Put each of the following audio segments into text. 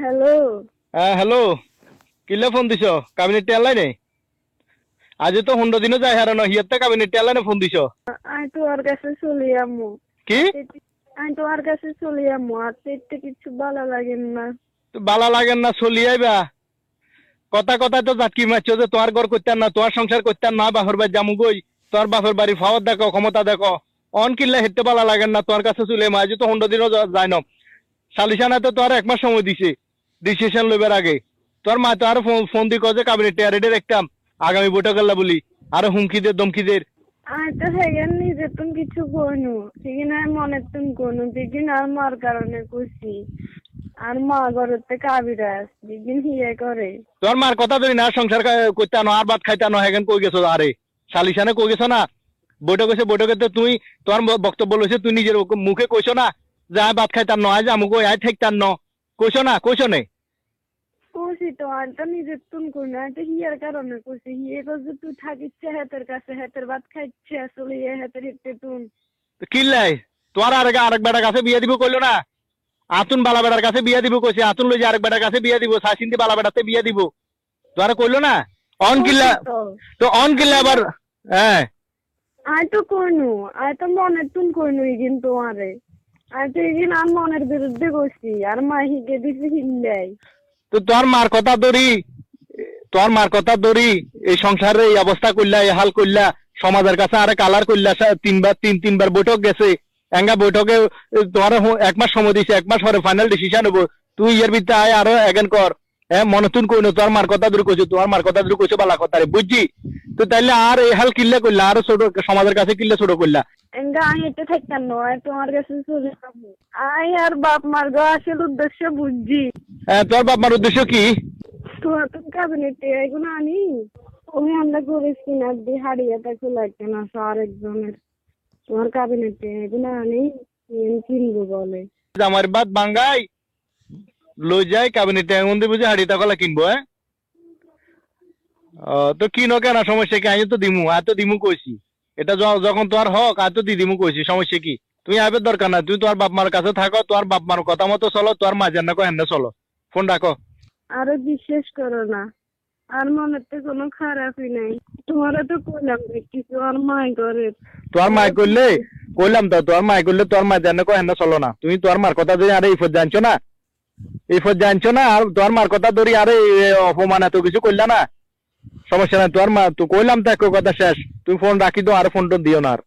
Hello. হ্যাঁ hello. কিলে phone দিছ? কাবিনেট টেলাই নেই? আজ তো হুন্ডো দিনও যাই হারানো হিয়াতে কাবিনেট টেলাই ফোন দিছ? আমি কাছে চলে যাব কি? আমি কাছে চলে যাব আর পেটে কিছু ভালো না। তো লাগেন না চলি আইবা। কথা কথা তো জাটকি মারছো যে তোমার ঘর করতেন না তোমার সংসার করতেন না বাপের বাড়ি জামু গই তোমার বাপের বাড়ি ফাওয়ার দেখো ক্ষমতা দেখো। অন কিল্লা হেঁটে বালা লাগেন না তোমার কাছে চলে মা আজ তো হুন্ডো দিনও যাই ন। সালিশানা তো তোমার এক মাস সময় দিছে। ডিসিশন লইবার আগে। তোর মা তো আরও ফোন দি কছে কাবিনেট টেয়ারেডে রাখতাম আগামী বৈঠক আল্লাহ বলি। আরও হুমকিদের দমকিদের। আমি তো নিজে তুমি কিছু কইনু। সেখানে আমি মনে তুমি কইনু। যেদিন আর মার কারণে কইছি। আর মা আবিরাস যেদিন হিয়ে করে। তোর মার কথা ধরি না সংসার করতে আনো আর ভাত খাইতে আনো হেগেন কই গেছো আরে? শালিশানে কই গেছো না? বৈঠক হয়েছে বৈঠকে তো তুই তোর বক্তব্য লইছে তুই নিজের মুখে কইছো না? যে ভাত খাইতাম ন আজ আমুক আয় ঠেকতাম ন। কইছো না কইছো নে? কইছি তো নিজে তুমি কইনু আমি তো হিয়ার কারণে কইছি। হিয়ে কইছে তুই থাকিচ্ছে হেতের কাছে হেতের ভাত খাইচ্ছে আসলে ইয়ে হেতের হিতে তুন। তো কি লাই? তোর আর আরেক বেটার কাছে বিয়ে দিব কইলো না? আতুন বালা বেটার কাছে বিয়ে দিব কইছে আতুন লই যে আরেক বেটার কাছে বিয়ে দিব সাসিন্দি বালা বেটাতে বিয়ে দিব। তোরা কইলো না? অন কিল্লা তো। অন কিল্লা আবার হ্যাঁ। আমি তো কইনু আমি তো মনের তুন কইনু ইগিন তোমারে। আমি তো ইগিন আর মনের বিরুদ্ধে কইছি, আর মা হিগে দিছি, হিল্লাই। তো তোর মার কথা ধরি, তোর মার কথা ধরি, এই সংসারে এই অবস্থা করলা এই হাল করলা সমাজের কাছে আরে কালার করলা তিনবার, তিন, তিনবার বৈঠক গেছে। এঙ্গা বৈঠকে তোমার এক মাস সময় দিছে, এক মাস পরে ফাইনাল ডিসিশন হব তুই এর বিদ্যা আয়, আরও এগেন কর। হ্যাঁ মনে তুন কইনো তোর মার কথা ধরে কইছো তোমার মার কথা ধরে কইছো বালা কথা রে বুঝছি? তো তাইলে আর এই হাল কিল্লে করলা আরও ছোট সমাজের কাছে কিল্লে ছোট এঙ্গা আমি এটা থাকতাম নয় তোমার কাছে চলে আই আর বাপ মার গো আসল উদ্দেশ্য বুঝছি। হ্যাঁ, তোর বাপ মার উদ্দেশ্য কি? তোমার তো ক্যাবিনেটে এগুলো আনি? ওই আমরা না দিয়ে হারিয়ে লাগছে না স্যার একজনের। তোমার ক্যাবিনেটে এগুলো আনি? কিনবো বলে। আমার বাদ বাঙ্গাই? লই যাই ক্যাবিনেটে এমন দিব যে হাড়ি টাকা কিনবো হ্যাঁ? তো কিনো কেন? সমস্যা কি? আমি তো দিমু আর তো দিমু কইছি। এটা যখন তোমার হক আর তো দি দিমু কইছি সমস্যা কি? তুমি আইবার দরকার না তুমি তোমার বাপ মার কাছে থাকো তোমার বাপ মার কথা মতো চলো তোমার মা জানা কো হেন চলো। ফোন রাখো। আরও বিশ্বাস করো না আর মনেতে কোনো খারাপই নাই। তোমারও তো কইলাম কিছু আর মাই করে। তোমার মা করলে কইলাম তো তোমার মা করলে তোমার মা জানা কো হেন চলো না। তুমি তোমার মার কথা ধরে আরে এই জানছো না? এই জানছো না আর তোমার মার কথা ধরি আরে অপমান এত কিছু করলা না। সমস্যা নাই তোমার মা তো কইলাম তো এক কথা শেষ। তুমি ফোন রাখি দাও আর ফোন টোন দিও না আর।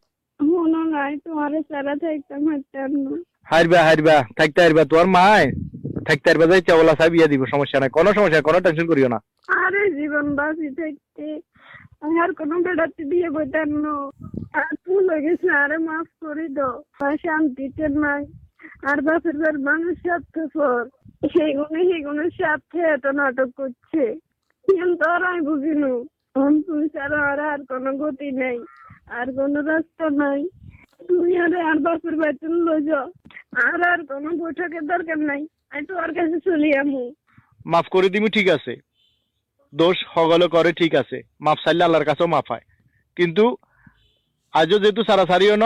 হারবা হারবা থাকতে হারবা তোমার মায় থাকতে হারবা যাই চাওলা সাহেব বিয়া দিব সমস্যা নাই। কোনো সমস্যা কোনো টেনশন করিও না। আরে জীবন বাঁচি থাকতে। আমি আর কোনো বেড়াতে দিয়ে বইতাম না। আর ভুল হয়ে গেছে আরে মাফ করে দাও। শান্তিতে নাই। আর বাপের বার মানুষ স্বার্থপর সেইগুলো সেইগুলোর স্বার্থে এত নাটক করছে। কিন্তু আর আমি বুঝিনু এখন তুই ছাড়া আর আর কোনো গতি নেই, আর কোনো রাস্তা নাই। তুই আরে আর বাপের বাড়িতে লো যাও, আর আর কোনো বৈঠকের দরকার নাই। আমি তোর কাছে চলি আমু মাফ করে দিবি ঠিক আছে। দোষ হগলে করে, ঠিক আছে। মাফ চাইলে আল্লাহর কাছেও মাফ হয়। কিন্তু আজও যেহেতু সারাসারিও ন,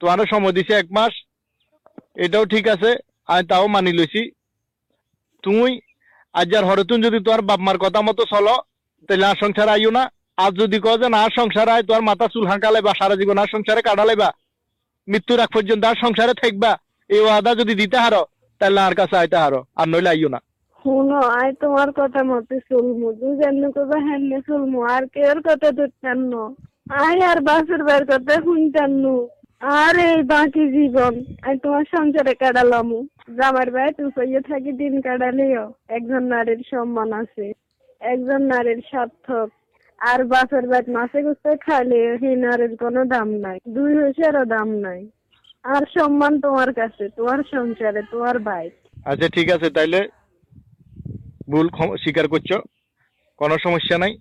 তোমারও সময় দিছে এক মাস এটাও ঠিক আছে, আমি তাও মানি লইছি তুই আজ আর হরতুন যদি তোমার বাপ মার কথা মতো চলো তাহলে আর সংসার আইও না। আজ যদি কও যে না সংসার আয় তোমার মাথা চুল হাঁকালে বা সারা জীবন আর সংসারে কাটালেবা মৃত্যুর আগ পর্যন্ত আর সংসারে থাকবা। এই ওয়াদা যদি দিতে হারো তাহলে আর কাছে আইতে হারো আর নইলে আইও না। শুনো আয় তোমার কথা মতে চলমু তুই যেমনি করবা হেমনি চলমু আর কেউর কথা আয় আর বাসের বার কথা শুনতাম আর, এই বাকি জীবন। আমি তোমার সংসারে কাটালামু। জামার ভাই তুই কইয়ে থাকি, দিন কাটালেও একজন নারীর সম্মান আছে, একজন নারীর সার্থক আর বাসের বাদ মাসে গুছতে খাইলে সেই নারীর কোনো দাম নাই, দুই হইসেরও দাম নাই। আর সম্মান তোমার কাছে, তোমার সংসারে, তোমার ভাই। আচ্ছা ঠিক আছে, তাইলে ভুল স্বীকার করছ। কোনো সমস্যা নাই।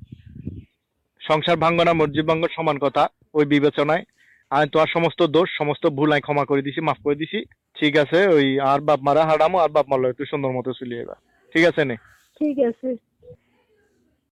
সংসার ভাঙ্গ না মসজিদ ভাঙ্গ সমান কথা, ওই বিবেচনায়। আমি তোমার সমস্ত দোষ, সমস্ত ভুল আমি ক্ষমা করে দিছি, মাফ করে দিছি। ঠিক আছে, ওই আর বাপ মারা হারামো, আর বাপ মারলো একটু সুন্দর মতো চলিয়ে ঠিক আছে নে? ঠিক আছে।